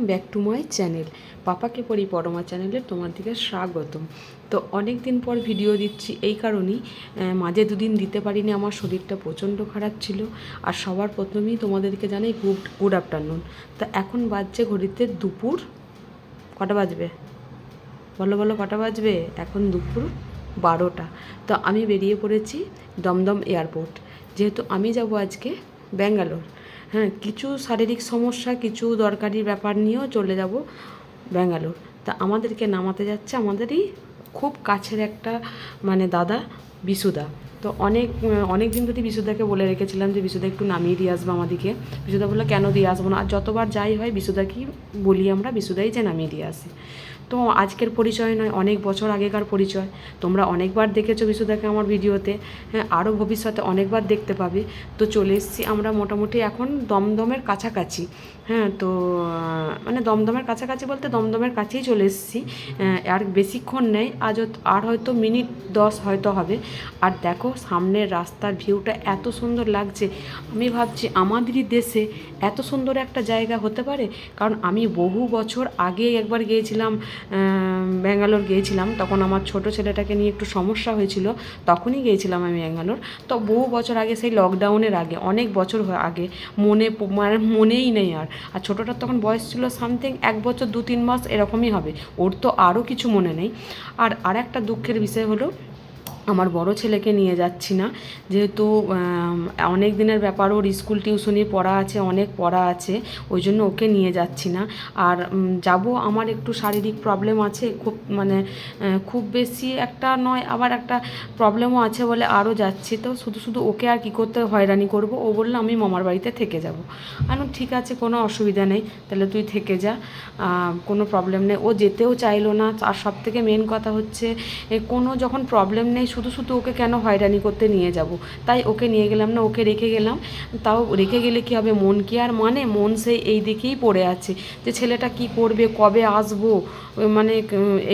Welcome back to my channel. পাপাকে পড়ি পরমা চ্যানেলে তোমার দিকে স্বাগতম। তো অনেক দিন পর ভিডিও দিচ্ছি এই কারণেই মাঝে দুদিন দিতে পারিনি, আমার শরীরটা প্রচণ্ড খারাপ ছিল। আর সবার প্রথমেই তোমাদেরকে জানাই গুড গুড আফটারনুন। তো এখন বাজছে ঘড়িতে দুপুর কটা বাজবে? বলো বলো, কটা বাজবে? এখন দুপুর বারোটা। তো আমি বেরিয়ে পড়েছি দমদম এয়ারপোর্ট। যেহেতু আমি যাব আজকে ব্যাঙ্গালোর হ্যাঁ কিছু শারীরিক সমস্যা, কিছু দরকারি ব্যাপার নিয়েও চলে যাব ব্যাঙ্গালোর। তা আমাদেরকে নামাতে যাচ্ছে আমাদেরই খুব কাছের একটা মানে দাদা বিশুদা। তো অনেক অনেক দিন ধরে বিশুদাকে বলে রেখেছিলাম যে, বিশুদা, একটু নামিয়ে দিয়ে আসব আমাদেরকে। বিশুদা বলল, কেন দিয়ে আসব না? আর যতবার যাই হয়, বিশুদাকেই বলি আমরা, বিশুদাই যে নামিয়ে দিয়ে আসে। তো আজকের পরিচয় নয়, অনেক বছর আগেকার পরিচয়। তোমরা অনেকবার দেখেছ বিশুদাকে আমার ভিডিওতে। হ্যাঁ আরও ভবিষ্যতে অনেকবার দেখতে পাবে। তো চলে এসেছি আমরা মোটামুটি এখন দমদমের কাছাকাছি। হ্যাঁ তো মানে দমদমের কাছাকাছি বলতে দমদমের কাছেই চলে এসেছি। আর বেশিক্ষণ নেই, আজ আর হয়তো মিনিট দশ হয়তো হবে। আর দেখো, সামনের রাস্তার ভিউটা এত সুন্দর লাগছে। আমি ভাবছি আমাদেরই দেশে এত সুন্দর একটা জায়গা হতে পারে? কারণ আমি বহু বছর আগে একবার গিয়েছিলাম ব্যাঙ্গালোর গিয়েছিলাম। তখন আমার ছোট ছেলেটাকে নিয়ে একটু সমস্যা হয়েছিল। তখনই গিয়েছিলাম আমি ব্যাঙ্গালোর। তো বহু বছর আগে, সেই লকডাউনের আগে, অনেক বছর আগে, মনে মানে মনেই নেই আর। আর ছোটোটার তখন বয়স ছিল সামথিং এক বছর দু তিন মাস, এরকমই হবে। ওর তো আরও কিছু মনে নেই। আর আর একটা দুঃখের বিষয় হলো আমার বড় ছেলেকে নিয়ে যাচ্ছি না। যেহেতু অনেক দিনের ব্যাপার, ওর স্কুল টিউশনি পড়া আছে, অনেক পড়া আছে, ওই জন্য ওকে নিয়ে যাচ্ছি না। আর যাব, আমার একটু শারীরিক প্রবলেম আছে, খুব মানে খুব বেশি একটা নয়, আবার একটা প্রবলেমও আছে বলে আরও যাচ্ছি। তো শুধু শুধু ওকে আর কী করতে হয়রানি করব? ও বলল, আমি মামার বাড়িতে থেকে যাব। আমি ঠিক আছে, কোনো অসুবিধা নেই, তাহলে তুই থেকে যা কোনো প্রবলেম নেই। ও যেতেও চাইলো না। আর সব থেকে মেন কথা হচ্ছে কোনো যখন প্রবলেম নেই শুধু শুধু ওকে কেন হয়রানি করতে নিয়ে যাব? তাই ওকে নিয়ে গেলাম না, ওকে রেখে গেলাম। তাও রেখে গেলে কি হবে? মন কি আর মানে? মন সেই এই দিকেই পড়ে আছে যে ছেলেটা কি করবে? কবে আসব? মানে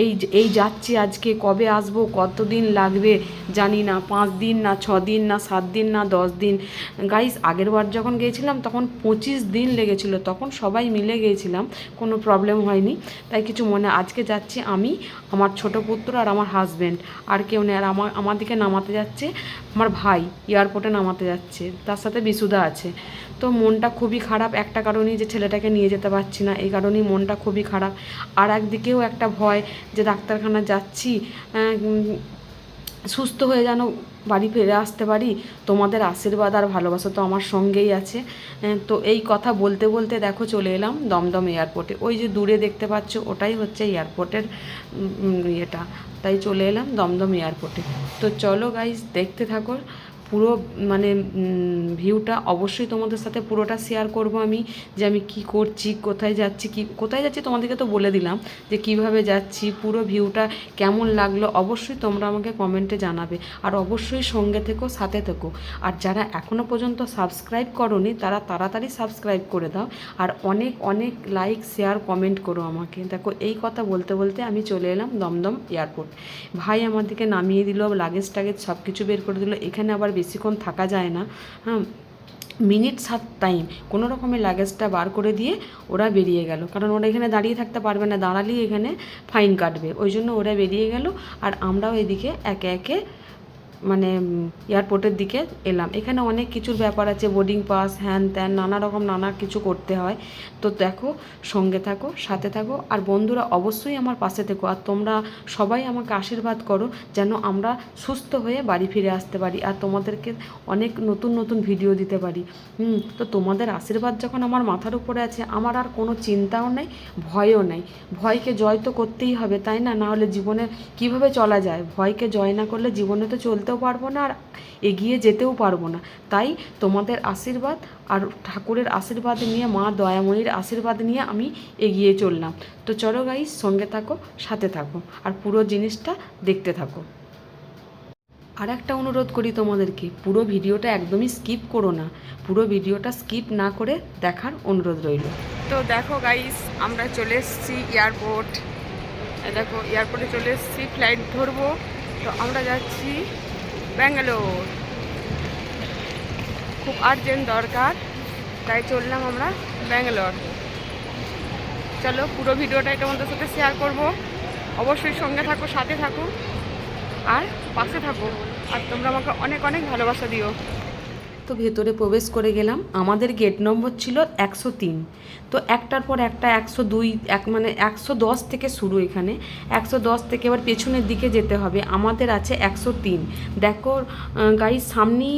এই এই যাচ্ছি আজকে, কবে আসব? কতদিন লাগবে? জানি না। পাঁচ দিন না ছ দিন না সাত দিন না দশ দিন। গাইস আগের বার যখন গিয়েছিলাম, তখন পঁচিশ দিন লেগেছিল। তখন সবাই মিলে গিয়েছিলাম। কোনো প্রবলেম হয়নি। তাই কিছু মনে, আজকে যাচ্ছি আমি, আমার ছোট পুত্র আর আমার হাজব্যান্ড আর কেউ নেই। আর আমার আমার দিকে নামাতে যাচ্ছে, আমার ভাই এয়ারপোর্টে নামাতে যাচ্ছে, তার সাথে বিশুদা আছে। তো মনটা খুবই খারাপ, একটা কারণেই যে ছেলেটাকে নিয়ে যেতে পারছি না, এই কারণেই মনটা খুবই খারাপ। আর একদিকেও একটা ভয় যে ডাক্তারখানা যাচ্ছি সুস্থ হয়ে যেন বাড়ি ফিরে আসতে পারি, তোমাদের আশীর্বাদ আর ভালোবাসা তো আমার সঙ্গেই আছে। তো এই কথা বলতে বলতে দেখো চলে এলাম দমদম এয়ারপোর্টে। ওই যে দূরে দেখতে পাচ্ছ, ওটাই হচ্ছে এয়ারপোর্টের ইয়েটা। তাই চলে এলাম দমদম এয়ারপোর্টে। তো চলো গাইজ দেখতে থাকো। পুরো মানে ভিউটা অবশ্যই তোমাদের সাথে পুরোটা শেয়ার করব আমি, যে আমি কি করছি, কোথায় যাচ্ছি, কি, কোথায় যাচ্ছি তোমাদেরকে তো বলে দিলাম, যে কীভাবে যাচ্ছি, পুরো ভিউটা কেমন লাগল, অবশ্যই তোমরা আমাকে কমেন্টে জানাবে, আর অবশ্যই সঙ্গে থেকো, সাথে থেকো। আর যারা এখনও পর্যন্ত সাবস্ক্রাইব করনি, তারা তাড়াতাড়ি সাবস্ক্রাইব করে দাও, আর অনেক অনেক লাইক শেয়ার কমেন্ট করো আমাকে। দেখো, এই কথা বলতে বলতে আমি চলে এলাম দমদম এয়ারপোর্ট। ভাই আমাদেরকে নামিয়ে দিল লাগেজ টাগেজ সব কিছু বের করে দিল, এখানে আবার বেশিক্ষণ থাকা যায় না। হ্যাঁ মিনিট সাত টাইম কোনো রকমের লাগেজটা বার করে দিয়ে ওরা বেরিয়ে গেল। কারণ ওরা এখানে দাঁড়িয়ে থাকতে পারবে না, দাঁড়ালেই এখানে ফাইন কাটবে। ওই জন্য ওরা বেরিয়ে গেল আর আমরাও এদিকে একে একে মানে এয়ারপোর্টের দিকে এলাম। এখানে অনেক কিছুর ব্যাপার আছে বোর্ডিং পাস হ্যান ত্যান, নানা রকম নানা কিছু করতে হয়। তো দেখো, সঙ্গে থাকো, সাথে থাকো, আর বন্ধুরা অবশ্যই আমার পাশে থেকো। আর তোমরা সবাই আমাকে আশীর্বাদ করো, যেন আমরা সুস্থ হয়ে বাড়ি ফিরে আসতে পারি, আর তোমাদেরকে অনেক নতুন নতুন ভিডিও দিতে পারি। হুম, তো তোমাদের আশীর্বাদ যখন আমার মাথার উপরে আছে, আমার আর কোনো চিন্তাও নেই, ভয়ও নেই। ভয়কে জয় তো করতেই হবে, তাই না? না হলে জীবনে কীভাবে চলা যায়? ভয়কে জয় না করলে জীবনে তো চলতেও পারব না আর এগিয়ে যেতেও পারব না। তাই তোমাদের আশীর্বাদ আর ঠাকুরের আশীর্বাদ নিয়ে, মা দয়াময়ীর আশীর্বাদ নিয়ে আমি এগিয়ে চললাম। তো চলো গাইস সঙ্গে থাকো, সাথে থাকো আর পুরো জিনিসটা দেখতে থাকো। আর একটা অনুরোধ করি তোমাদেরকে, পুরো ভিডিওটা একদমই স্কিপ করো না। পুরো ভিডিওটা স্কিপ না করে দেখার অনুরোধ রইল। তো দেখো গাইস আমরা চলে এসেছি এয়ারপোর্ট দেখো এয়ারপোর্টে চলে এসেছি ফ্লাইট ধরবো। তো আমরা যাচ্ছি ব্যাঙ্গালোর। খুব আর্জেন্ট দরকার, তাই চললাম আমরা ব্যাঙ্গালোর। চলো পুরো ভিডিওটাই তোমাদের সাথে শেয়ার করব। অবশ্যই সঙ্গে থাকো, সাথে থাকো, আর পাশে থাকো। আর তোমরা আমাকে অনেক অনেক ভালোবাসা দিও। তো ভেতরে প্রবেশ করে গেলাম। আমাদের গেট নম্বর ছিল একশো তিন। তো একটার পর একটা একশো দুই, এক মানে একশো দশ থেকে শুরু এখানে। একশো দশ থেকে এবার পেছনের দিকে যেতে হবে। আমাদের আছে একশো তিন। দেখো গাড়ির সামনেই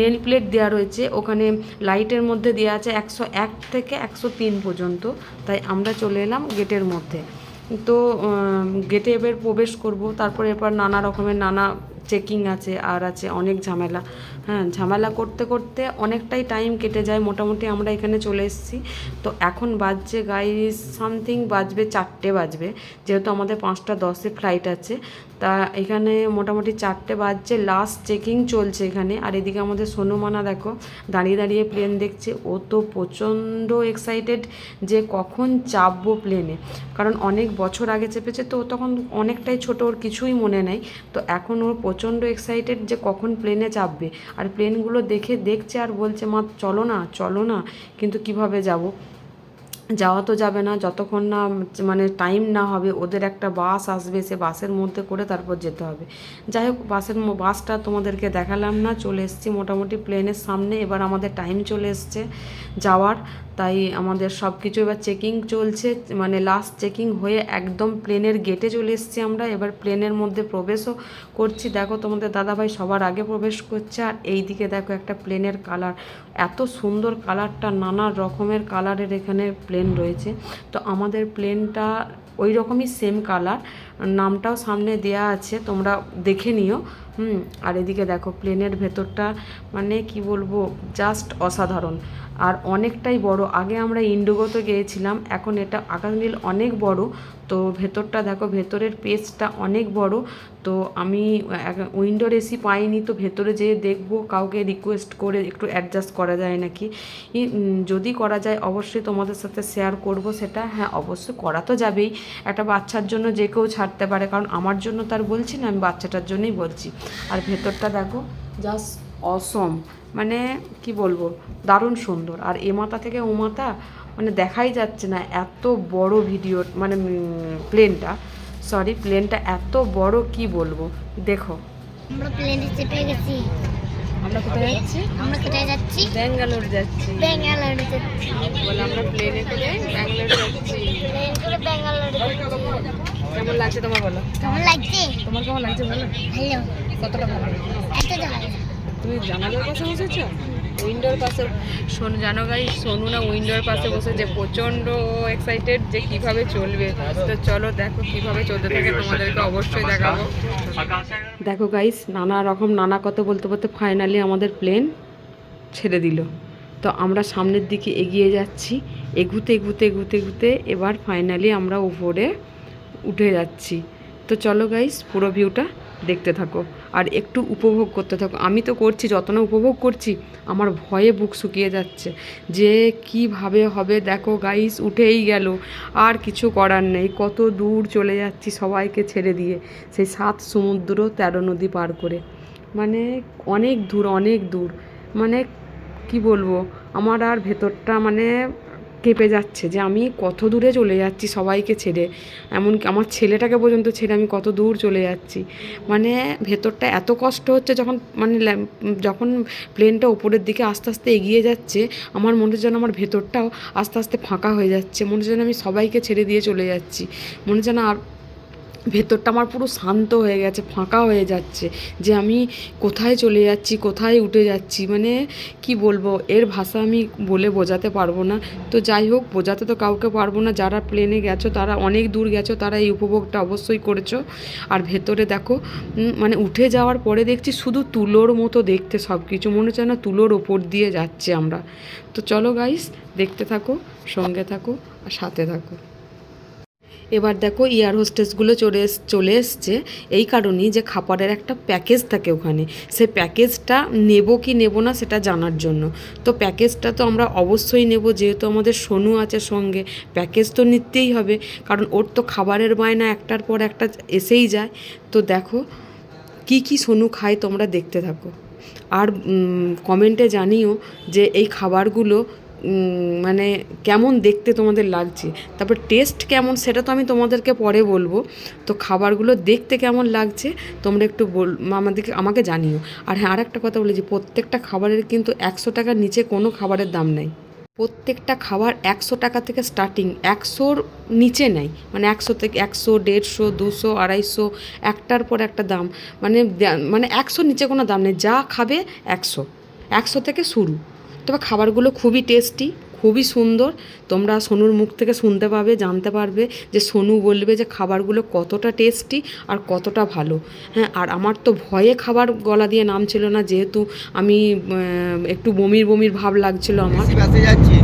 নেল প্লেট দেওয়া রয়েছে। ওখানে লাইটের মধ্যে দেওয়া আছে একশো এক থেকে একশো তিন পর্যন্ত। তাই আমরা চলে এলাম গেটের মধ্যে। তো গেটে এবার প্রবেশ করব। তারপরে এরপর নানা রকমের নানা চেকিং আছে, আর আছে অনেক ঝামেলা। হ্যাঁ ঝামেলা করতে করতে অনেকটাই টাইম কেটে যায়। মোটামুটি আমরা এখানে চলে এসেছি। তো এখন বাজছে গাইস সামথিং বাজবে চারটে বাজবে। যেহেতু আমাদের পাঁচটা দশে ফ্লাইট আছে। তা এখানে মোটামুটি চারটে বাজছে। লাস্ট চেকিং চলছে এখানে। আর এদিকে আমাদের সোনুমানা দেখো, দাঁড়িয়ে দাঁড়িয়ে প্লেন দেখছে। ও তো প্রচণ্ড এক্সাইটেড যে কখন চাপবো প্লেনে কারণ অনেক বছর আগে চেপেছে, তো তখন অনেকটাই ছোট, ওর কিছুই মনে নেই। তো এখন ওর প্রচণ্ড এক্সাইটেড যে কখন প্লেনে চাপবে। আর প্লেনগুলো দেখে দেখছে আর বলছে, মা, চলো না চলো না, কিন্তু কীভাবে যাব? যাওয়া তো যাবে না, যতক্ষণ না মানে টাইম না হবে, ওদের একটা বাস আসবে, সে বাসের মধ্যে করে তারপর যেতে হবে। যাই হোক বাসের বাসটা তোমাদেরকে দেখালাম না, চলে এসছি মোটামুটি প্লেনের সামনে, এবার আমাদের টাইম চলে এসছে যাওয়ার। তাই আমাদের সব কিছু এবার চেকিং চলছে মানে লাস্ট চেকিং হয়ে একদম প্লেনের গেটে চলে এসেছি আমরা, এবার প্লেনের মধ্যে প্রবেশও করছি। দেখো তোমাদের দাদাভাই সবার আগে প্রবেশ করছে, আর এই দিকে দেখো একটা প্লেনের কালার এত সুন্দর কালারটা নানা রকমের কালারের এখানে প্লেন রয়েছে। তো আমাদের প্লেনটা ওই রকমই সেম কালার নামটাও সামনে দেয়া আছে, তোমরা দেখে নিও। হুম, আর এদিকে দেখো প্লেনের ভেতরটা মানে কি বলব জাস্ট অসাধারণ। আর অনেকটাই বড়। আগে আমরা ইন্ডিগোতে গিয়েছিলাম, এখন এটা আকাশ নীল অনেক বড়। তো ভেতরটা দেখো, ভেতরের পেজটা অনেক বড়। তো আমি উইন্ডোর এসি পাইনি, তো ভেতরে যেয়ে দেখব, কাউকে রিকোয়েস্ট করে একটু অ্যাডজাস্ট করা যায় নাকি। যদি করা যায়, অবশ্যই তোমাদের সাথে শেয়ার করব সেটা। হ্যাঁ অবশ্যই করা তো যাবেই। একটা বাচ্চার জন্য যে কেউ ছাড়তে পারে, কারণ আমার জন্য তার বলছি না, আমি বাচ্চাটার জন্যই বলছি। আর ভেতরটা দেখো জাস্ট অসম মানে কি বলব, দারুণ সুন্দর। আর এ মাথা থেকে ও মাথা মানে দেখাই যাচ্ছে না এত বড় ভিডিও মানে প্লেনটা সরি প্লেনটা এত বড় কি বলব? দেখো। আমরা প্লেনে চেপে গেছি। আমরা কোথায় যাচ্ছি? আমরা কোথায় যাচ্ছি? ব্যাঙ্গালোর যাচ্ছি। ব্যাঙ্গালোরে যাচ্ছি। বলে আমরা প্লেনে করে ব্যাঙ্গালোর যাচ্ছি। প্লেন করে ব্যাঙ্গালোরে যাচ্ছি। কেমন লাগছে তোমার বলো? কেমন লাগছে? তোমার কেমন লাগছে বলো? ভালো। কতটা ভালো? এত ভালো। তুমি জানালার পাশে বসেছ? উইন্ডোর পাশে সোনু জানো গাই সোনু না উইন্ডোর পাশে বসে যে প্রচণ্ড এক্সাইটেড যে কীভাবে চলবে। তো চলো দেখো কীভাবে চলতে থাকে তোমাদেরকে অবশ্যই দেখাবো। দেখো গাইস নানা রকম নানা কথা বলতে বলতে ফাইনালি আমাদের প্লেন ছেড়ে দিল। তো আমরা সামনের দিকে এগিয়ে যাচ্ছি, এগুতে এগুতে এগুতে এগুতে এবার ফাইনালি আমরা উপরে উঠে যাচ্ছি। তো চলো গাইস পুরো ভিউটা দেখতে থাকো। আর একটু উপভোগ করতে থাকো। আমি তো করছি যত না উপভোগ করছি, আমার ভয়ে বুক শুকিয়ে যাচ্ছে। যে কীভাবে হবে, দেখো গাইস উঠেই গেল। আর কিছু করার নেই। কত দূর চলে যাচ্ছি সবাইকে ছেড়ে দিয়ে। সেই সাত সমুদ্র তেরো নদী পার করে। মানে অনেক দূর অনেক দূর। মানে কি বলব? আমার আর ভেতরটা মানে কেঁপে যাচ্ছে যে আমি কত দূরে চলে যাচ্ছি সবাইকে ছেড়ে। এমনকি আমার ছেলেটাকে পর্যন্ত ছেড়ে আমি কত দূর চলে যাচ্ছি। মানে ভেতরটা এত কষ্ট হচ্ছে যখন মানে যখন প্লেনটা ওপরের দিকে আস্তে আস্তে এগিয়ে যাচ্ছে, আমার মনে হচ্ছে যেন আমার ভেতরটাও আস্তে আস্তে ফাঁকা হয়ে যাচ্ছে। মনে হচ্ছে যেন আমি সবাইকে ছেড়ে দিয়ে চলে যাচ্ছি। মনে হচ্ছে যেন আর ভেতরটা আমার পুরো শান্ত হয়ে গেছে, ফাঁকা হয়ে যাচ্ছে যে আমি কোথায় চলে যাচ্ছি, কোথায় উঠে যাচ্ছি মানে কি বলব, এর ভাষা আমি বলে বোঝাতে পারব না। তো যাই হোক, বোঝাতে তো কাউকে পারব না, যারা প্লেনে গেছো, তারা অনেক দূর গেছো, তারা এই উপভোগটা অবশ্যই করেছ। আর ভেতরে দেখো মানে উঠে যাওয়ার পরে দেখছি শুধু তুলোর মতো দেখতে সব কিছু মনে হচ্ছে না তুলোর ওপর দিয়ে যাচ্ছে আমরা। তো চলো গাইস দেখতে থাকো, সঙ্গে থাকো, আর সাথে থাকো। এবার দেখো এয়ার হোস্টেসগুলো চলে চলে এসছে। এই কারণেই যে খাবারের একটা প্যাকেজ থাকে ওখানে। সে প্যাকেজটা নেব কি নেব না সেটা জানার জন্য। তো প্যাকেজটা তো আমরা অবশ্যই নেব, যেহেতু আমাদের সোনু আছে সঙ্গে। প্যাকেজ তো নিতেই হবে, কারণ ওর তো খাবারের বায়না একটার পর একটা এসেই যায়। তো দেখো, কি কি সোনু খায় তোমরা দেখতে থাকো। আর কমেন্টে জানিও যে এই খাবারগুলো মানে কেমন দেখতে তোমাদের লাগছে? তারপর টেস্ট কেমন সেটা তো আমি তোমাদেরকে পরে বলব। তো খাবারগুলো দেখতে কেমন লাগছে, তোমরা একটু বল, আমাদেরকে, আমাকে জানিও। আর হ্যাঁ আর একটা কথা বলেছি প্রত্যেকটা খাবারের কিন্তু একশো টাকার নিচে কোনো খাবারের দাম নেই। প্রত্যেকটা খাবার একশো টাকা থেকে স্টার্টিং একশোর নিচে নেই। মানে একশো থেকে একশো, দেড়শো, দুশো, আড়াইশো, একটার পর একটা দাম। মানে মানে একশোর নিচে কোনো দাম নেই। যা খাবে একশো। একশো থেকে শুরু। তবে খাবারগুলো খুবই টেস্টি, খুবই সুন্দর। তোমরা সোনুর মুখ থেকে শুনতে পাবে, জানতে পারবে যে সোনু বলবে যে খাবারগুলো কতটা টেস্টি আর কতটা ভালো। হ্যাঁ আর আমার তো ভয়ে খাবার গলা দিয়ে নাম ছিল না, যেহেতু আমি একটু বমির বমির ভাব লাগছিল আমার। যাচ্ছি।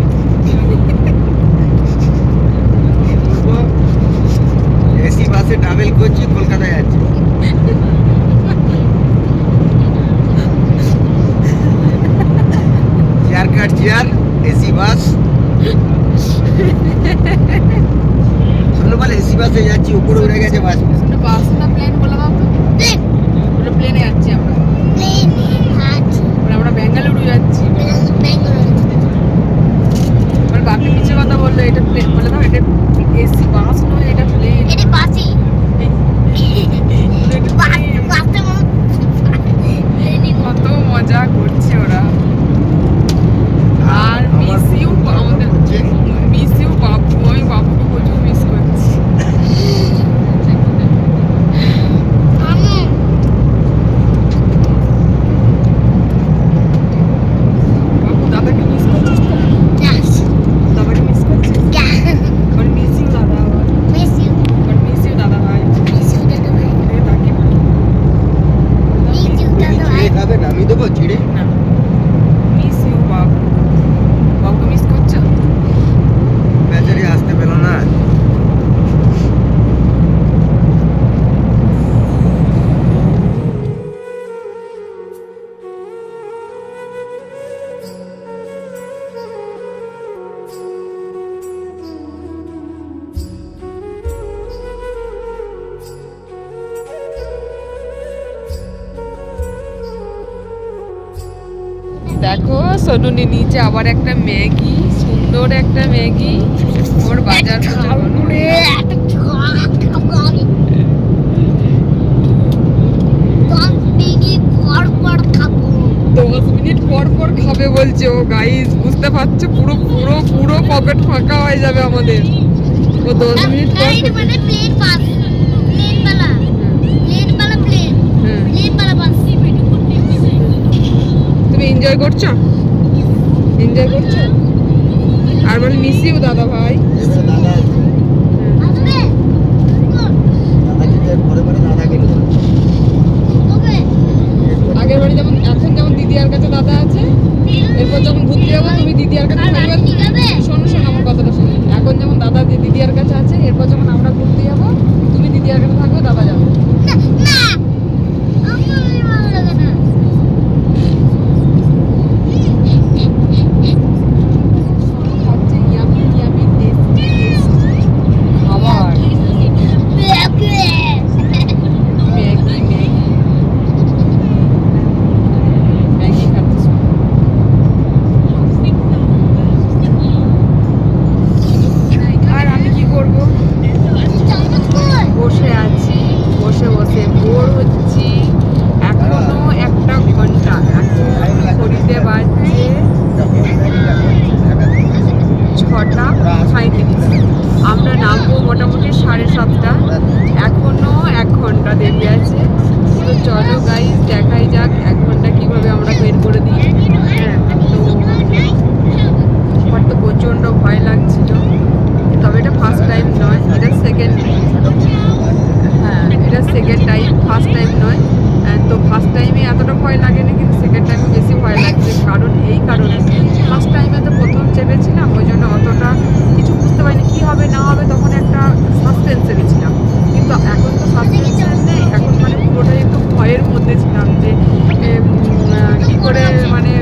সোনুনি নিচে আবার একটা ম্যাগি সুন্দর একটা ম্যাগি। ওর বাজার দশ মিনিট পর পর খাবে বলছে ও গাইস বুঝতে পারছ? পুরো পুরো পুরো পকেট ফাঁকা হয়ে যাবে আমাদের। ও দশ মিনিট পর মানে তুমি এনজয় করছ? এনজয় করছ? আর মানে মিসিও দাদা ভাই। দাদা আসবে দাদাকে যে পরে পরে দাদাকে নিয়ে যাব। ওকে আগের বাড়ি যেমন এখন যেমন দিদিয়ার কাছে দাদা আছে এরপর যখন ঘুরতে যাব তুমি দিদিয়ার কাছে আর থাকবে ঠিক আছে শোনো শোনো আমার কথাটা শোনো এখন যেমন দাদা দি- দিদিয়ার কাছে আছে এরপর যখন আমরা ঘুরতে যাব তুমি দিদিয়ার কাছে থাকবে দাদা যাবে না না আমার ভালো লাগে না খাচ্ছে ইয়ামি ইয়ামি টেস্টি টেস্টি খাবার ম্যাগি ম্যাগি ম্যাগি খাচ্ছিস আর আমি কি করব বসে আছি বসে বসে বোর হচ্ছি এখনও একটা ঘণ্টা এখন ঘড়িতে বাজছে ছটা সাঁত্রিশ আমরা নামবো মোটামুটি সাড়ে সাতটা এখনও এক ঘণ্টা দেরি আছে তো চলো গাইজ দেখাই যাক এক ঘণ্টা কীভাবে আমরা বের করে দিই হ্যাঁ তো আমার তো প্রচণ্ড ভয় লাগছিল তবে এটা ফার্স্ট টাইম নয় এটা সেকেন্ড হ্যাঁ এটা সেকেন্ড টাইম ফার্স্ট টাইম নয় আহ, তো ফার্স্ট টাইমে এতটা ভয় লাগেনি, কিন্তু সেকেন্ড টাইমে বেশি ভয় লাগছে। কারণ এই কারণে ফার্স্ট টাইমে তো প্রথম চেপেছিলাম, ওই জন্য অতটা কিছু বুঝতে পারিনি কী হবে, না হবে, তখন একটা সাসপেন্সে গেছিলাম। কিন্তু এখন তো সাসপেন্স নেই, এখন মানে পুরোটাই একটু ভয়ের মধ্যে ছিলাম যে কী করে মানে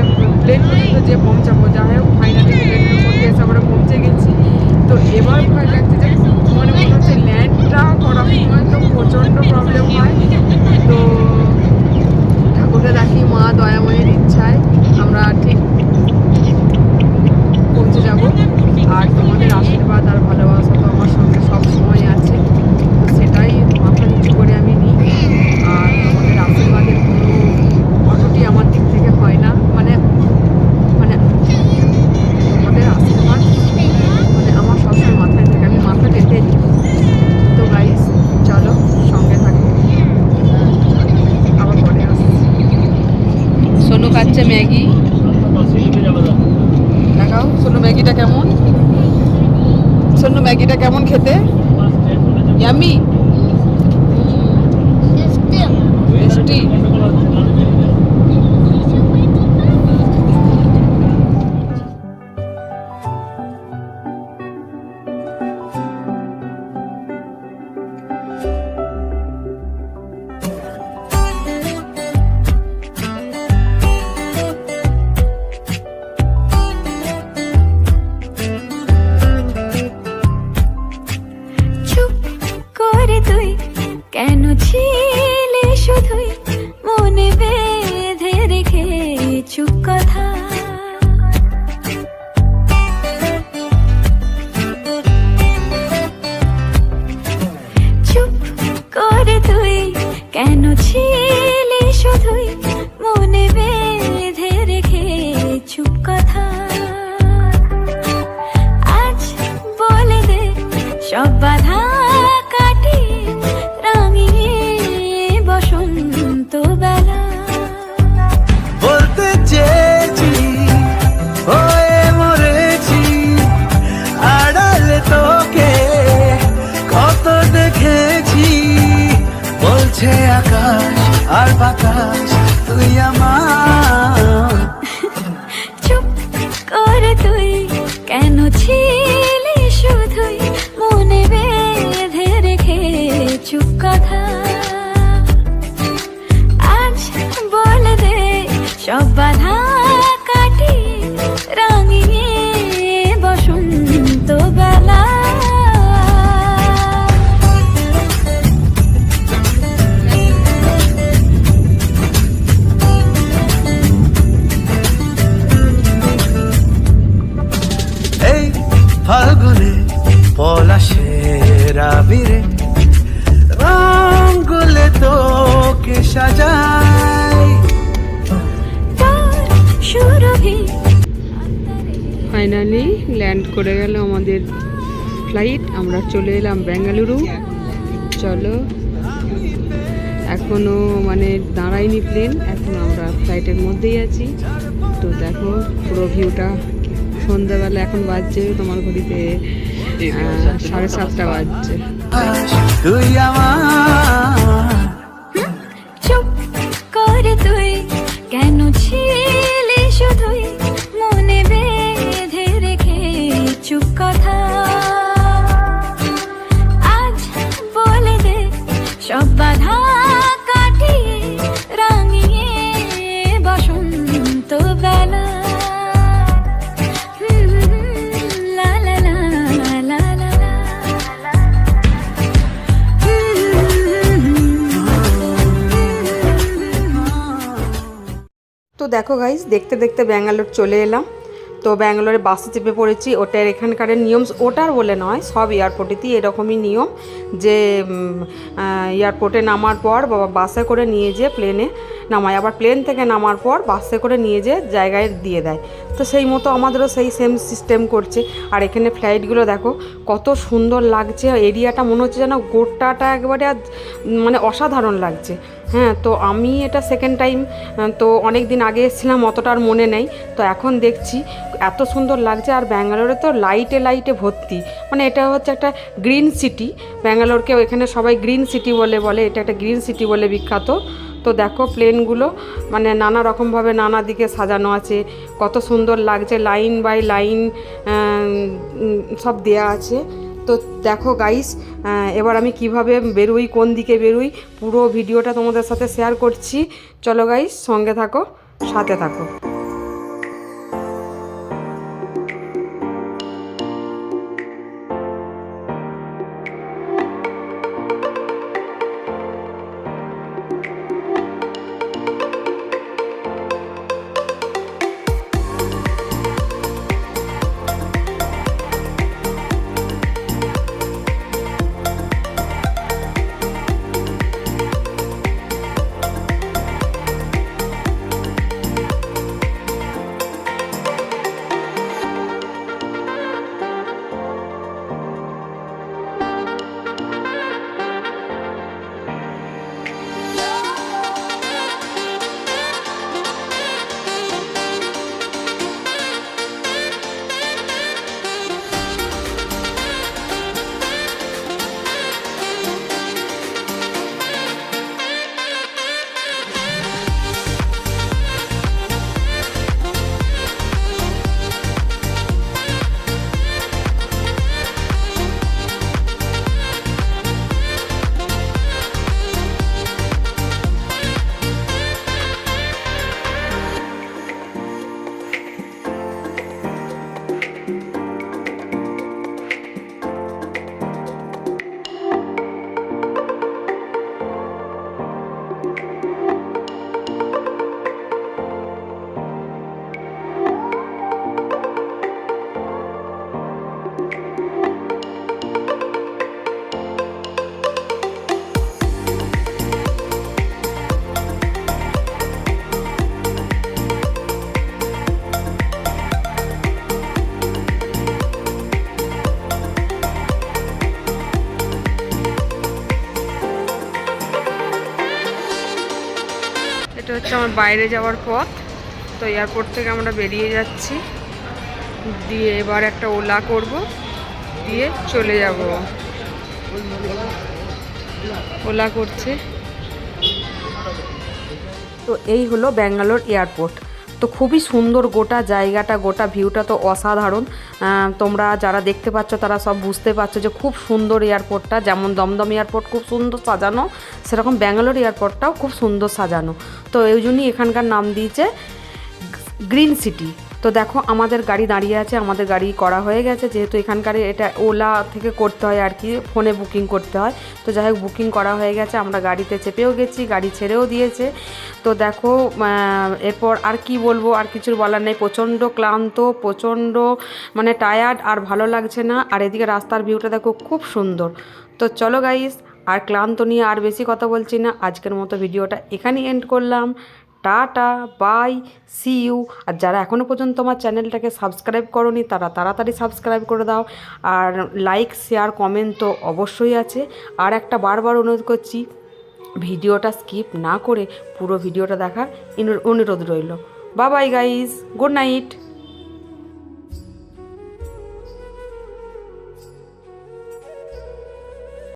প্লেন পর্যন্ত যে পৌঁছাবো। যাই হোক ফাইনালি প্লেনের মধ্যে এসে আমরা পৌঁছে গেছি। তো এবার বাতাস তুই আমার এলাম বেঙ্গালুরু। চলো এখনও মানে দাঁড়াইনি প্লেন এখন আমরা ফ্লাইটের মধ্যেই আছি। তো দেখো, পুরো ভিউটা সন্ধ্যাবেলা এখন বাজছে, তোমার ঘড়িতে সাড়ে সাতটা বাজছে। তুই আমার তো দেখো গাইজ দেখতে দেখতে ব্যাঙ্গালোর চলে এলাম। তো ব্যাঙ্গালোরে বাসে চেপে পড়েছি, ওটার এখানকার নিয়ম, ওটার বলে নয়, সব এয়ারপোর্টেতেই এরকমই নিয়ম যে এয়ারপোর্টে নামার পর বাবা বাসে করে নিয়ে যেয়ে প্লেনে নামায়। আবার প্লেন থেকে নামার পর বাসে করে নিয়ে যেয়ে জায়গায় দিয়ে দেয়। তো সেই মতো আমাদেরও সেই সেম সিস্টেম করছে। আর এখানে ফ্লাইটগুলো দেখো, কত সুন্দর লাগছে। এরিয়াটা মনে হচ্ছে যেন গোটাটা একবারে আর মানে অসাধারণ লাগছে। হ্যাঁ তো আমি এটা সেকেন্ড টাইম তো অনেক দিন আগে এসেছিলাম, অতটা আর মনে নেই। তো এখন দেখছি এত সুন্দর লাগছে। আর ব্যাঙ্গালোরে তো লাইটে লাইটে ভর্তি। মানে এটা হচ্ছে একটা গ্রিন সিটি ব্যাঙ্গালোরকে এখানে সবাই গ্রিন সিটি বলে বলে, এটা একটা গ্রিন সিটি বলে বিখ্যাত। তো দেখো প্লেনগুলো মানে নানা রকমভাবে নানা দিকে সাজানো আছে। কত সুন্দর লাগছে লাইন বাই লাইন সব দেয়া আছে। তো দেখো গাইস এবার আমি কীভাবে বেরোই, কোন দিকে বেরোই, পুরো ভিডিওটা তোমাদের সাথে শেয়ার করছি। চলো গাইস সঙ্গে থাকো, সাথে থাকো। হচ্ছে আমার বাইরে যাওয়ার পথ। তো এয়ারপোর্ট থেকে আমরা বেরিয়ে যাচ্ছি। দিয়ে এবার একটা ওলা করব। দিয়ে চলে যাব। ওলা করছে। তো এই হলো ব্যাঙ্গালোর এয়ারপোর্ট। তো খুবই সুন্দর গোটা জায়গাটা, গোটা ভিউটা তো অসাধারণ। তোমরা যারা দেখতে পাচ্ছ তারা সব বুঝতে পারছ যে খুব সুন্দর এয়ারপোর্টটা, যেমন দমদম এয়ারপোর্ট খুব সুন্দর সাজানো, সেরকম ব্যাঙ্গালোর এয়ারপোর্টটাও খুব সুন্দর সাজানো। তো এই জন্যই এখানকার নাম দিয়েছে গ্রিন সিটি তো দেখো, আমাদের গাড়ি দাঁড়িয়ে আছে, আমাদের গাড়ি করা হয়ে গেছে, যেহেতু এখানকার এটা ওলা থেকে করতে হয় আর কি, ফোনে বুকিং করতে হয়। তো যাই হোক, বুকিং করা হয়ে গেছে, আমরা গাড়িতে চেপেও গেছি, গাড়ি ছেড়েও দিয়েছে। তো দেখো এরপর আর কি বলব, আর কিছুর বলার নেই। প্রচণ্ড ক্লান্ত, প্রচণ্ড মানে টায়ার্ড আর ভালো লাগছে না। আর এদিকে রাস্তার ভিউটা দেখো, খুব সুন্দর। তো চলো গাইস আর ক্লান্ত নিয়ে আর বেশি কথা বলছি না। আজকের মতো ভিডিওটা এখানেই এন্ড করলাম। টাটা, বাই সি ইউ আর যারা এখনও পর্যন্ত আমার চ্যানেলটাকে সাবস্ক্রাইব করনি, তারা তাড়াতাড়ি সাবস্ক্রাইব করে দাও। আর লাইক শেয়ার কমেন্ট তো অবশ্যই আছে। আর একটা বারবার অনুরোধ করছি, ভিডিওটা স্কিপ না করে পুরো ভিডিওটা দেখার অনুরোধ রইল। বাবাই গাইজ গুড নাইট